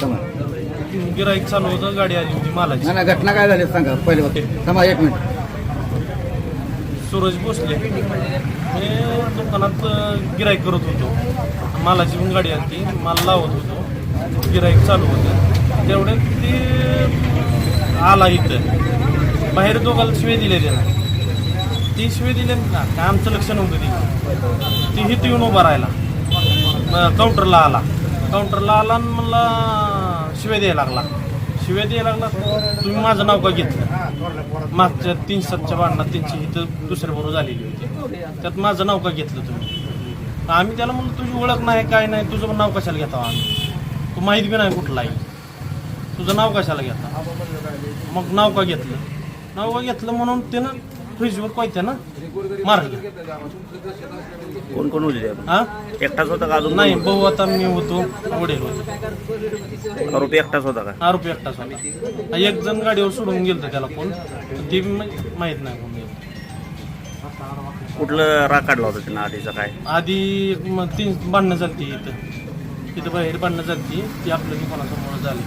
समाज गिराईक चालू होतं गाडी आली होती मालाची. नाही घटना काय झाली सांगा पहिले बघ. थांबा एक मिनिट. सूरज भोसले. मी दुकानात गिराईक करत होतो. मालाची पण गाडी आली माल लावत होतो. गिराईक चालू होतं. तेवढे ते आला इथं. बाहेर दोघाला शिवे दिले त्यानं. ती शिवे दिले ना काय? आमचं लक्ष नव्हतं ती ती हित येऊन उभा राहिला. काउंटरला आला. काउंटरला आला आणि मला शिव्या द्यायला लागला. शिव्या द्यायला लागला तुम्ही माझं नाव का घेतलं? मागच्या तीन सातच्या भांडणात त्यांची इथं दुसऱ्या बरोबर झालेली होती. त्यात माझं नाव का घेतलं तुम्ही? आम्ही त्याला म्हणलं तुझी ओळख नाही काय नाही तुझं पण नाव कशाला घेता आम्ही? तू माहीत बी नाही कुठलाही तुझं नाव कशाला घेता मग नाव का घेतलं? नाव का घेतलं म्हणून त्यानं फ्रीजवर पाहिजे ना? मारलं कोण कोण होते हा? एकटाच होता का अजून नाही भाऊ आता मी होतो वडील होतो. आरोपी एकटाच होता का? आरोपी एकटाच होता. एक जण गाडीवर सोडून गेलं त्याला कोण? ते बी मा- माहीत नाही कोण गेलं. कुठलं राग काढला होता त्यांना आधीचा काय? आधी एक म- तीन भांडणं झाली इथं. इथं बाहेर भांडणं झाली ती. आपल्या दुकानासमोर झाली.